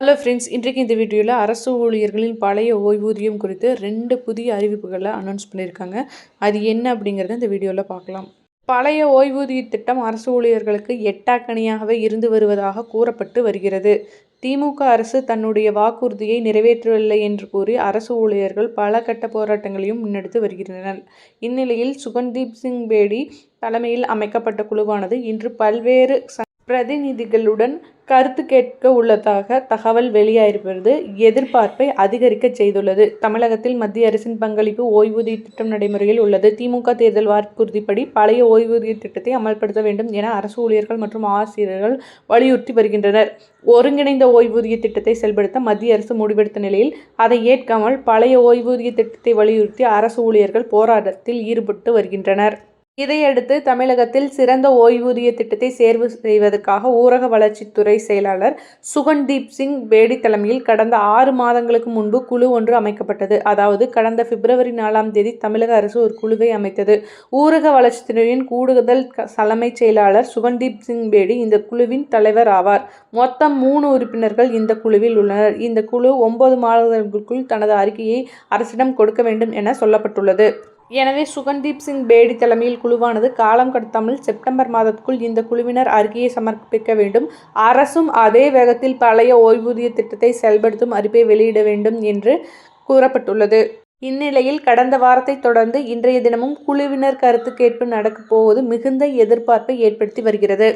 Hello friends இன்றைக்கு இந்த வீடியோவில் அரசு ஊழியர்களின் பழைய ஓய்வூதியம் குறித்து ரெண்டு புதிய அறிவிப்புகளை அனௌன்ஸ் பண்ணியிருக்காங்க அது என்ன அப்படிங்கிறத இந்த வீடியோவில் பார்க்கலாம். பழைய ஓய்வூதிய திட்டம் அரசு ஊழியர்களுக்கு எட்டாக்கணியாகவே இருந்து வருவதாக கூறப்பட்டு வருகிறது. திமுக அரசு தன்னுடைய வாக்குறுதியை நிறைவேற்றவில்லை என்று கூறி அரசு ஊழியர்கள் பல கட்ட போராட்டங்களையும் முன்னெடுத்து வருகின்றனர். இந்நிலையில் சுகன்தீப் சிங் பேடி தலைமையில் அமைக்கப்பட்ட குழுவானது இன்று பல்வேறு பிரதிநிதிகளுடன் கருத்து கேட்க உள்ளதாக தகவல் வெளியாயிருப்பது எதிர்பார்ப்பை அதிகரிக்க செய்துள்ளது. தமிழகத்தில் மத்திய அரசின் பங்களிப்பு ஓய்வூதிய திட்டம் நடைமுறையில் உள்ளது. திமுக தேர்தல் வாக்குறுதிப்படி பழைய ஓய்வூதிய திட்டத்தை அமல்படுத்த வேண்டும் என அரசு ஊழியர்கள் மற்றும் ஆசிரியர்கள் வலியுறுத்தி வருகின்றனர். ஒருங்கிணைந்த ஓய்வூதிய திட்டத்தை செயல்படுத்த மத்திய அரசு முடிவெடுத்த நிலையில் அதை ஏற்காமல் பழைய ஓய்வூதிய திட்டத்தை வலியுறுத்தி அரசு ஊழியர்கள் போராட்டத்தில் ஈடுபட்டு வருகின்றனர். இதையடுத்து தமிழகத்தில் சிறந்த ஓய்வூதிய திட்டத்தை சேர்வு செய்வதற்காக ஊரக வளர்ச்சித்துறை செயலாளர் சுகன்தீப் சிங் பேடி தலைமையில் கடந்த ஆறு மாதங்களுக்கு முன்பு குழு ஒன்று அமைக்கப்பட்டது. அதாவது கடந்த பிப்ரவரி நாலாம் தேதி தமிழக அரசு ஒரு குழுவை அமைத்தது. ஊரக வளர்ச்சித்துறையின் கூடுதல் தலைமைச் செயலாளர் சுகன்தீப் சிங் பேடி இந்த குழுவின் தலைவர் ஆவார். மொத்தம் மூணு உறுப்பினர்கள் இந்த குழுவில் உள்ளனர். இந்த குழு ஒன்பது மாதங்களுக்குள் தனது அறிக்கையை அரசிடம் கொடுக்க வேண்டும் என சொல்லப்பட்டுள்ளது. எனவே சுகன்தீப் சிங் பேடி தலைமையில் குழுவானது காலம் கடத்தாமல் செப்டம்பர் மாதத்துக்குள் இந்த குழுவினர் அறிக்கையை சமர்ப்பிக்க வேண்டும். அரசும் அதே வேகத்தில் பழைய ஓய்வூதிய திட்டத்தை செயல்படுத்தும் அறிப்பை வெளியிட வேண்டும் என்று கூறப்பட்டுள்ளது. இந்நிலையில் கடந்த வாரத்தை தொடர்ந்து இன்றைய தினமும் குழுவினர் கருத்து கேட்பு நடக்கப் போவது மிகுந்த எதிர்பார்ப்பை ஏற்படுத்தி வருகிறது.